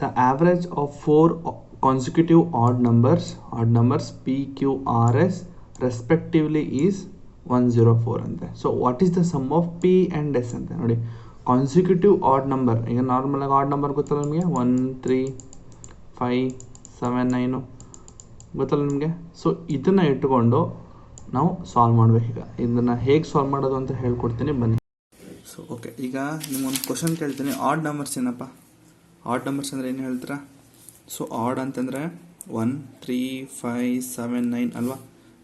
the average of four consecutive odd numbers odd numbers, p q r s, respectively, is 104 ಅಂತೆ so what is the sum of P and S ಅಂತೆ ನೋಡಿ consecutive odd number ಈಗ normal ಆಗಿ odd number ಗೊತ್ತಲ್ಲ ನಿಮಗೆ? One three five seven nine ಗೊತ್ತಲ್ಲ ನಿಮಗೆ? So ಇದನ್ನು ಇಟ್ಟುಕೊಂಡು ನಾವು ಸಾಲ್ವ್ ಮಾಡ್ಬೇಕು ಈಗ. ಇದನ್ನು ಹೇಗೆ ಸಾಲ್ವ್ ಮಾಡೋದು ಅಂತ ಹೇಳ್ಕೊಡ್ತೀನಿ, ಬನ್ನಿ. ಸೊ ಓಕೆ ಈಗ ನಿಮ್ಮೊಂದು ಕ್ವಶನ್ ಕೇಳ್ತೀನಿ. ಆಡ್ ನಂಬರ್ಸ್ ಏನಪ್ಪ? ಆಡ್ ನಂಬರ್ಸ್ ಅಂದರೆ ಏನು ಹೇಳ್ತೀರಾ? ಸೊ ಆಡ್ ಅಂತಂದರೆ one three five seven nine ಅಲ್ವಾ?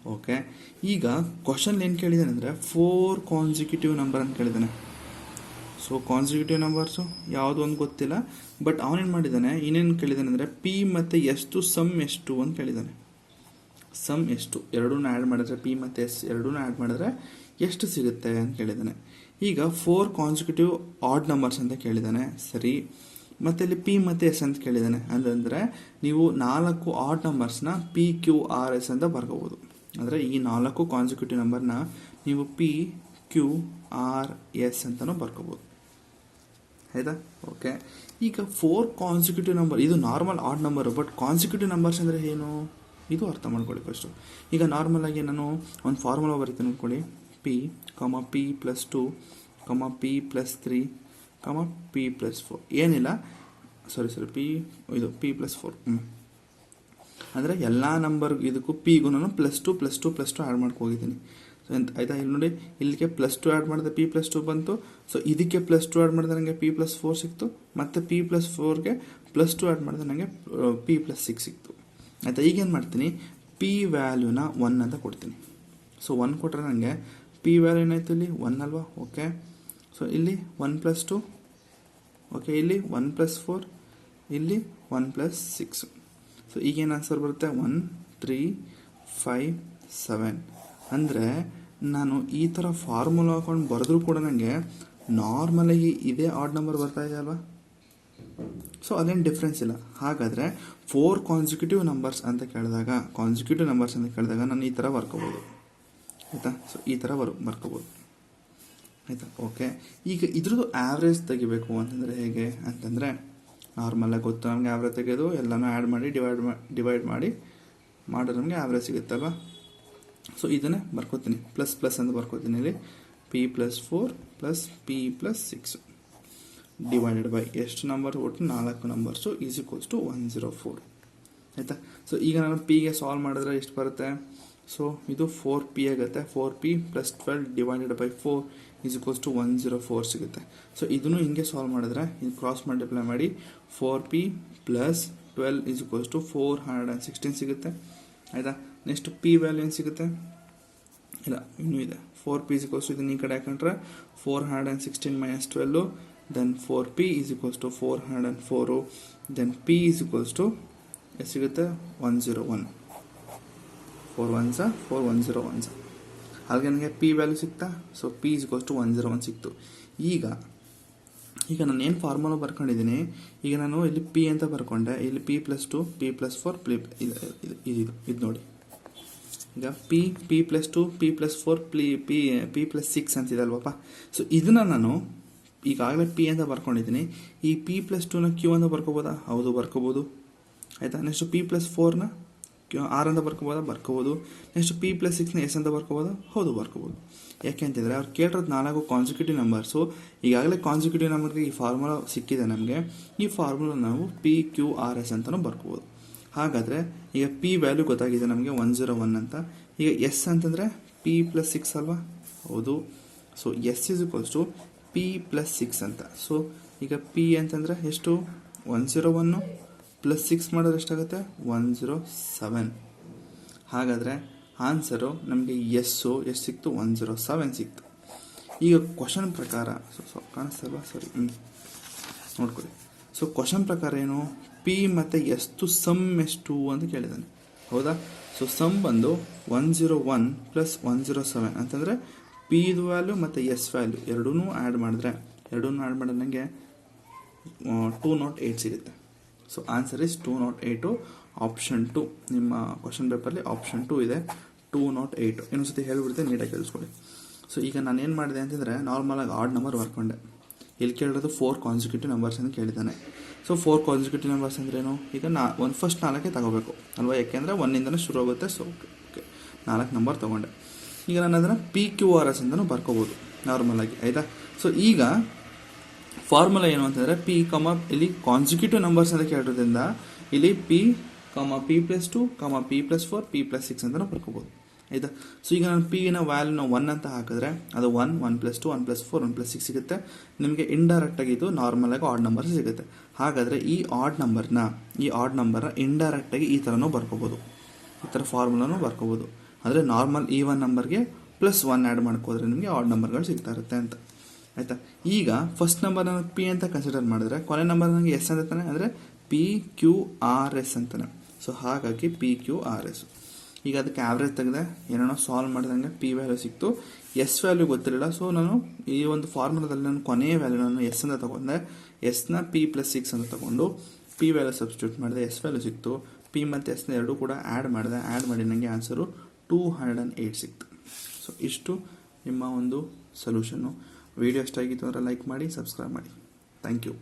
ಓಕೆ ಈಗ ಕ್ವಶನ್ ಏನು ಕೇಳಿದ್ದಾನೆ ಅಂದರೆ ಫೋರ್ ಕಾನ್ಸಿಕ್ಯೂಟಿವ್ ನಂಬರ್ ಅಂತ ಕೇಳಿದ್ದಾನೆ. ಸೊ ಕಾನ್ಸಿಕ್ಯೂಟಿವ್ ನಂಬರ್ಸು ಯಾವುದು ಒಂದು ಗೊತ್ತಿಲ್ಲ. ಬಟ್ ಅವನೇನು ಮಾಡಿದ್ದಾನೆ? ಇನ್ನೇನು ಕೇಳಿದ್ದಾನೆ ಅಂದರೆ ಪಿ ಮತ್ತು ಎಷ್ಟು ಸಮ್ ಎಷ್ಟು ಅಂತ ಕೇಳಿದ್ದಾನೆ. ಸಮ್ ಎಷ್ಟು? ಎರಡೂ ಆ್ಯಡ್ ಮಾಡಿದ್ರೆ ಪಿ ಮತ್ತು ಎಸ್ ಎರಡೂ ಆ್ಯಡ್ ಮಾಡಿದ್ರೆ ಎಷ್ಟು ಸಿಗುತ್ತೆ ಅಂತ ಕೇಳಿದ್ದಾನೆ. ಈಗ ಫೋರ್ ಕಾನ್ಸಿಕ್ಯೂಟಿವ್ ಆಡ್ ನಂಬರ್ಸ್ ಅಂತ ಕೇಳಿದ್ದಾನೆ. ಸರಿ. ಮತ್ತು ಇಲ್ಲಿ ಪಿ ಮತ್ತು ಎಸ್ ಅಂತ ಕೇಳಿದ್ದಾನೆ. ಅಂತಂದರೆ ನೀವು ನಾಲ್ಕು ಆಡ್ ನಂಬರ್ಸ್ನ ಪಿ ಕ್ಯೂ ಆರ್ ಎಸ್ ಅಂತ ಬರ್ಕೋಬೋದು. ಅಂದ್ರೆ ಈ ನಾಲ್ಕು ಕಾನ್ಸಿಕ್ಯೂಟಿವ್ ನಂಬರ್ನ ನೀವು ಪಿ ಕ್ಯೂ ಆರ್ ಎಸ್ ಅಂತಲೂ ಬರ್ಕೋಬೋದು. ಆಯ್ತಾ? ಓಕೆ ಈಗ ಫೋರ್ ಕಾನ್ಸಿಕ್ಯೂಟಿವ್ ನಂಬರ್ ಇದು normal odd number but consecutive numbers ಅಂದರೆ ಏನು? ಇದು ಅರ್ಥ ಮಾಡ್ಕೊಳ್ಳಿ ಫಸ್ಟು ಈಗ ನಾರ್ಮಲ್ ಆಗಿ ನಾನು ಒಂದು ಫಾರ್ಮುಲಾ ಬರೀತೀನಿ ಅಂದ್ಕೊಳ್ಳಿ P comma P plus two comma P plus three comma P plus four ಏನಿಲ್ಲ? ಸಾರಿ ಸಾರಿ ಪಿ ಇದು ಪಿ ಪ್ಲಸ್ ಫೋರ್ ಅಂದರೆ ಎಲ್ಲ ನಂಬರ್ ಇದಕ್ಕೂ ಪಿಗೂ ನಾನು plus two plus two plus two add ಮಾಡ್ಕೋಗಿದ್ದೀನಿ so ಎಂತ, ಆಯಿತಾ? ಇಲ್ಲಿ ನೋಡಿ, ಇಲ್ಲಿಗೆ ಪ್ಲಸ್ ಟು ಆ್ಯಡ್ ಮಾಡಿದೆ ಪಿ ಪ್ಲಸ್ ಟು ಬಂತು. ಸೊ ಇದಕ್ಕೆ ಪ್ಲಸ್ ಟು ಆ್ಯಡ್ ಮಾಡಿದೆ ನನಗೆ ಪಿ ಪ್ಲಸ್ ಫೋರ್ ಸಿಕ್ತು. ಮತ್ತು ಪಿ ಪ್ಲಸ್ ಫೋರ್ಗೆ ಪ್ಲಸ್ ಟು ಆ್ಯಡ್ ಮಾಡಿದೆ ನನಗೆ ಪಿ ಪ್ಲಸ್ ಸಿಕ್ಸ್ ಸಿಕ್ತು. ಆಯಿತಾ? ಈಗೇನು ಮಾಡ್ತೀನಿ? ಪಿ ವ್ಯಾಲ್ಯೂನ ಒನ್ ಅಂತ ಕೊಡ್ತೀನಿ. ಸೊ ಒನ್ ಕೊಟ್ಟರೆ ನನಗೆ ಪಿ ವ್ಯಾಲ್ಯೂ ಏನಾಯ್ತು ಇಲ್ಲಿ? ಒನ್ ಅಲ್ವಾ? ಓಕೆ ಸೊ ಇಲ್ಲಿ ಒನ್ ಪ್ಲಸ್ ಟು ಓಕೆ ಇಲ್ಲಿ ಒನ್ ಪ್ಲಸ್ ಫೋರ್ ಇಲ್ಲಿ ಒನ್ ಪ್ಲಸ್ ಸಿಕ್ಸ್ ಸೊ ಈಗೇನು ಆನ್ಸರ್ ಬರುತ್ತೆ? ಒನ್ ತ್ರೀ ಫೈವ್ ಸೆವೆನ್ ಅಂದರೆ ನಾನು ಈ ಥರ ಫಾರ್ಮುಲಾ ಹಾಕೊಂಡು ಬರೆದ್ರೂ ಕೂಡ ನನಗೆ ನಾರ್ಮಲಾಗಿ ಇದೇ ಆಡ್ ನಂಬರ್ ಬರ್ತಾ ಇದೆ ಅಲ್ವಾ? ಸೊ ಅದೇನು ಡಿಫ್ರೆನ್ಸ್ ಇಲ್ಲ. ಹಾಗಾದರೆ ಫೋರ್ ಕಾನ್ಸಿಕ್ಯೂಟಿವ್ ನಂಬರ್ಸ್ ಅಂತ ಕೇಳಿದಾಗ ಕಾನ್ಸಿಕ್ಯೂಟಿವ್ ನಂಬರ್ಸ್ ಅಂತ ಕೇಳಿದಾಗ ನಾನು ಈ ಥರ ಬರ್ಕೋಬೋದು. ಆಯಿತಾ? ಸೊ ಈ ಥರ ಬರ್ ಬರ್ಕೋಬೋದು. ಆಯಿತಾ? ಓಕೆ ಈಗ ಇದ್ರದ್ದು ಆ್ಯಾವ್ರೇಜ್ ತೆಗಿಬೇಕು ಅಂತಂದರೆ ಹೇಗೆ ಅಂತಂದರೆ ನಾರ್ಮಲಾಗಿ ಗೊತ್ತು ನಮಗೆ ಆ್ಯಾವ್ರೇಜ್ ತೆಗೆದು ಎಲ್ಲನೂ ಆ್ಯಡ್ ಮಾಡಿ ಡಿವೈಡ್ ಮಾ ಡಿವೈಡ್ ಮಾಡಿ ಮಾಡಿದ್ರೆ ನಮಗೆ ಆ್ಯಾವ್ರೇಜ್ ಸಿಗುತ್ತಲ್ವ? ಸೊ ಇದನ್ನೇ ಬರ್ಕೋತೀನಿ. ಪ್ಲಸ್ ಪ್ಲಸ್ ಅಂತ ಬರ್ಕೋತೀನಿ ಇಲ್ಲಿ. P plus four plus P plus six divided by ಎಷ್ಟು ನಂಬರ್ ಒಟ್ಟು ನಾಲ್ಕು numbers is equals to one zero four ಆಯಿತಾ? ಸೊ ಈಗ ನಾನು ಪಿಗೆ ಸಾಲ್ವ್ ಮಾಡಿದ್ರೆ ಎಷ್ಟು ಬರುತ್ತೆ? ಸೊ ಇದು ಫೋರ್ ಪಿ ಆಗುತ್ತೆ. Four P plus twelve divided by four is equals to one zero four ಸಿಗುತ್ತೆ. ಸೊ ಇದನ್ನು ಹಿಂಗೆ ಸಾಲ್ವ್ ಮಾಡಿದ್ರೆ ಇದು ಕ್ರಾಸ್ ಮಲ್ಟಿಪ್ಲೈ ಮಾಡಿ four P plus twelve is equals to four hundred and sixteen ಸಿಗುತ್ತೆ. ಆಯಿತಾ? ನೆಕ್ಸ್ಟ್ ಪಿ ವ್ಯಾಲ್ಯೂ ಏನು ಸಿಗುತ್ತೆ? ಇಲ್ಲ, ಇನ್ನೂ ಇದೆ. ಫೋರ್ ಪಿ ಈಸ್ ಇಕ್ವಲ್ಸ್ ಇದನ್ನ ಈ ಕಡೆ ಹಾಕೊಂಡ್ರೆ four hundred and sixteen minus twelve then four P is equals to four hundred and four then P is equals to ಸಿಗುತ್ತೆ? One zero one four ones four one zero ones ಹಾಗೆ ನನಗೆ P value ಸಿಕ್ತಾ so P is goes to one zero one ಸಿಕ್ತು. ಈಗ ಈಗ ನಾನು ಏನು formula ಬರ್ಕೊಂಡಿದ್ದೀನಿ? ಈಗ ನಾನು ಇಲ್ಲಿ ಪಿ ಅಂತ ಬರ್ಕೊಂಡೆ. ಇಲ್ಲಿ P plus two P plus four ಪ್ಲಿ ಇದು ಇದು ಇದು ನೋಡಿ. ಈಗ P P plus two P plus four ಪ್ಲಿ P P plus six ಅಂತಿದೆ ಅಲ್ವಪ್ಪ? ಸೊ ಇದನ್ನು ನಾನು ಈಗಾಗಲೇ ಪಿ ಅಂತ ಬರ್ಕೊಂಡಿದ್ದೀನಿ. ಈ ಪಿ ಪ್ಲಸ್ ಟೂನ ಕ್ಯೂ ಅಂತ ಬರ್ಕೋಬೋದಾ? ಹೌದು, ಬರ್ಕೋಬೋದು. ಆಯಿತಾ? ನೆಕ್ಸ್ಟ್ ಪಿ ಪ್ಲಸ್ ಫೋರ್ನ ಆರ್ ಅಂತ ಬರ್ಕೋಬೋದಾ? ಬರ್ಕೋಬೋದು. ನೆಕ್ಸ್ಟ್ ಪಿ ಪ್ಲಸ್ ಸಿಕ್ಸ್ನ ಎಸ್ ಅಂತ ಬರ್ಕೋಬೋದಾ? ಹೌದು, ಬರ್ಕೋಬೋದು. ಯಾಕೆ ಅಂತಂದರೆ ಅವ್ರು ಕೇಳಿರೋದು ನಾಲ್ಕು ಕಾನ್ಸಿಕ್ಯೂಟಿವ್ ನಂಬರ್ಸು ಈಗಾಗಲೇ ಕಾನ್ಸಿಕ್ಯೂಟಿವ್ ನಂಬರ್ಗೆ ಈ ಫಾರ್ಮುಲಾ ಸಿಕ್ಕಿದೆ ನಮಗೆ. ಈ ಫಾರ್ಮುಲಾ ನಾವು ಪಿ ಕ್ಯೂ ಆರ್ ಎಸ್ ಅಂತಲೂ ಬರ್ಕೋಬೋದು. ಹಾಗಾದರೆ ಈಗ ಪಿ ವ್ಯಾಲ್ಯೂ ಗೊತ್ತಾಗಿದೆ ನಮಗೆ ಒನ್ ಜೀರೋ ಒನ್ ಅಂತ. ಈಗ ಎಸ್ ಅಂತಂದರೆ ಪಿ ಪ್ಲಸ್ ಸಿಕ್ಸ್ ಅಲ್ವಾ? ಹೌದು. So S is equals to P plus six ಅಂತ. ಸೊ ಈಗ ಪಿ ಅಂತಂದರೆ ಎಷ್ಟು? One zero one plus six ಮಾಡಿದ್ರೆ ಎಷ್ಟಾಗುತ್ತೆ? ಒನ್ ಜೀರೋ ಸೆವೆನ್ ಹಾಗಾದರೆ ಆನ್ಸರು ನಮಗೆ ಎಸ್ಸು ಎಷ್ಟು ಸಿಕ್ತು ಒನ್ ಝೀರೋ ಸೆವೆನ್ ಸಿಕ್ತು. ಈಗ ಕ್ವಶನ್ ಪ್ರಕಾರ ಸೊ ಸೊ ಕಾಣಿಸ್ತಲ್ವಾ? ಸರಿ ಹ್ಞೂ ನೋಡ್ಕೊಳ್ಳಿ. ಸೊ ಕ್ವಶನ್ ಪ್ರಕಾರ ಏನು? ಪಿ ಮತ್ತು ಎಷ್ಟು ಸಮ್ ಎಷ್ಟು ಅಂತ ಕೇಳಿದ್ದಾನೆ ಹೌದಾ? ಸೊ ಸಮ್ ಬಂದು one zero one plus one zero seven ಅಂತಂದರೆ ಪಿದು ವ್ಯಾಲ್ಯೂ ಮತ್ತು ಎಸ್ ವ್ಯಾಲ್ಯೂ ಎರಡೂ ಆ್ಯಡ್ ಮಾಡಿದ್ರೆ ಎರಡೂ ಆ್ಯಡ್ ಮಾಡಿದ್ರೆ ನನಗೆ ಟೂ ನಾಟ್ ಏಯ್ಟ್ ಸಿಗುತ್ತೆ. So answer is two naught eight option two ನಿಮ್ಮ ಕ್ವಶನ್ ಪೇಪರಲ್ಲಿ ಆಪ್ಷನ್ ಟು ಇದೆ. ಟೂ ನಾಟ್ ಏಯ್ಟು ಇನ್ನೊಂದ್ಸತಿ ಹೇಳ್ಬಿಡ್ತೆ ನೀಟಾಗಿ ಕೇಳಿಸ್ಕೊಳ್ಳಿ. ಸೊ ಈಗ ನಾನು ಏನು ಮಾಡಿದೆ ಅಂತಂದರೆ ನಾರ್ಮಲಾಗಿ ಆಡ್ ನಂಬರ್ ಬರ್ಕೊಂಡೆ. ಇಲ್ಲಿ ಕೇಳಿರೋದು ಫೋರ್ ಕಾನ್ಸಿಕ್ಯೂಟಿವ್ ನಂಬರ್ಸ್ ಅಂತ ಕೇಳಿದ್ದಾನೆ. ಸೊ ಫೋರ್ ಕಾನ್ಸಿಕ್ಯೂಟಿವ್ ನಂಬರ್ಸ್ ಅಂದ್ರೇನು ಈಗ ನಾ, ಒಂದು ಫಸ್ಟ್ ನಾಲ್ಕೇ ತಗೋಬೇಕು. ಅಲ್ವಾ? ಯಾಕೆಂದರೆ ಒಂದಿಂದನೇ ಶುರು ಆಗುತ್ತೆ. ಸೊ ಓಕೆ ಓಕೆ ನಾಲ್ಕು ನಂಬರ್ ತೊಗೊಂಡೆ. ಈಗ ನಾನು ಅದನ್ನು ಪಿ ಕ್ಯೂ ಆರ್ ಎಸ್ ಅಂತಲೂ ಬರ್ಕೋಬೋದು ನಾರ್ಮಲಾಗಿ ಆಯಿತಾ? ಸೊ ಈಗ ಫಾರ್ಮುಲಾ ಏನು ಅಂತಂದರೆ ಪಿ ಕಮ ಇಲ್ಲಿ ಕಾನ್ಸಿಕ್ಯೂಟಿವ್ ನಂಬರ್ಸ್ ಅಂತ ಕೇಳಿರೋದ್ರಿಂದ ಇಲ್ಲಿ P comma P plus two comma P plus four P plus six ಅಂತಲೂ ಬರ್ಕೋಬೋದು. ಆಯಿತಾ? ಸೊ ಈಗ ನಾನು ಪಿನ ವ್ಯಾಲ್ಯೂನ ಒನ್ ಅಂತ ಹಾಕಿದ್ರೆ ಅದು one one plus two one plus four one plus six ಸಿಗುತ್ತೆ. ನಿಮಗೆ ಇಂಡೈರೆಕ್ಟಾಗಿ ಇದು ನಾರ್ಮಲಾಗಿ ಆಡ್ ನಂಬರ್ ಸಿಗುತ್ತೆ. ಹಾಗಾದರೆ ಈ ಆಡ್ ನಂಬರ್ನ ಈ ಆಡ್ ನಂಬರ್ನ ಇಂಡೈರೆಕ್ಟಾಗಿ ಈ ಥರನೂ ಬರ್ಕೋಬೋದು. ಈ ಥರ ಫಾರ್ಮುಲಾನು ಬರ್ಕೋಬೋದು. ಅಂದರೆ ನಾರ್ಮಲ್ ಈ ಒನ್ ನಂಬರ್ಗೆ ಪ್ಲಸ್ ಒನ್ ಆ್ಯಡ್ ಮಾಡ್ಕೋದ್ರೆ ನಿಮಗೆ ಆಡ್ ನಂಬರ್ಗಳು ಸಿಗ್ತಾ ಇರುತ್ತೆ ಅಂತ. ಆಯಿತಾ? ಈಗ ಫಸ್ಟ್ ನಂಬರ್ ನಾನು ಪಿ ಅಂತ ಕನ್ಸಿಡರ್ ಮಾಡಿದ್ರೆ, ಕೊನೆ ನಂಬರ್ ನನಗೆ ಎಸ್ ಅಂತ ತಾನೆ? ಅಂದರೆ ಪಿ ಕ್ಯೂ ಆರ್ ಎಸ್ ಅಂತಾನೆ ಸೊ ಹಾಗಾಗಿ ಪಿ ಕ್ಯೂ ಆರ್ ಎಸ್ ಈಗ ಅದಕ್ಕೆ ಆವ್ರೇಜ್ ತೆಗೆದೆ ಏನೋ ಸಾಲ್ವ್ ಮಾಡಿದಂಗೆ ಪಿ ವ್ಯಾಲ್ಯೂ ಸಿಕ್ತು. ಎಸ್ ವ್ಯಾಲ್ಯೂ ಗೊತ್ತಿರಲಿಲ್ಲ. ಸೊ ನಾನು ಈ ಒಂದು ಫಾರ್ಮುಲಾದಲ್ಲಿ ನಾನು ಕೊನೆಯ ವ್ಯಾಲ್ಯೂ ನಾನು ಎಸ್ ಅಂತ ತಗೊಂಡೆ. ಎಸ್ನ ಪಿ ಪ್ಲಸ್ ಸಿಕ್ಸ್ ಅಂತ ತಗೊಂಡು ಪಿ ವ್ಯಾಲ್ಯೂ ಸಬ್ಸ್ಟಿಟ್ಯೂಟ್ ಮಾಡಿದೆ. ಎಸ್ ವ್ಯಾಲ್ಯೂ ಸಿಕ್ತು. ಪಿ ಮತ್ತು ಎಸ್ನ ಎರಡೂ ಕೂಡ ಆ್ಯಡ್ ಮಾಡಿದೆ. ಆ್ಯಡ್ ಮಾಡಿ ನನಗೆ answer two hundred and eight ಸಿಕ್ತು. ಸೊ ಇಷ್ಟು ನಿಮ್ಮ ಒಂದು ಸೊಲ್ಯೂಷನ್ನು ವಿಡಿಯೋ ಇಷ್ಟ ಆಗಿತ್ತು ಅಂದರೆ ಲೈಕ್ ಮಾಡಿ ಸಬ್ಸ್ಕ್ರೈಬ್ ಮಾಡಿ. Thank you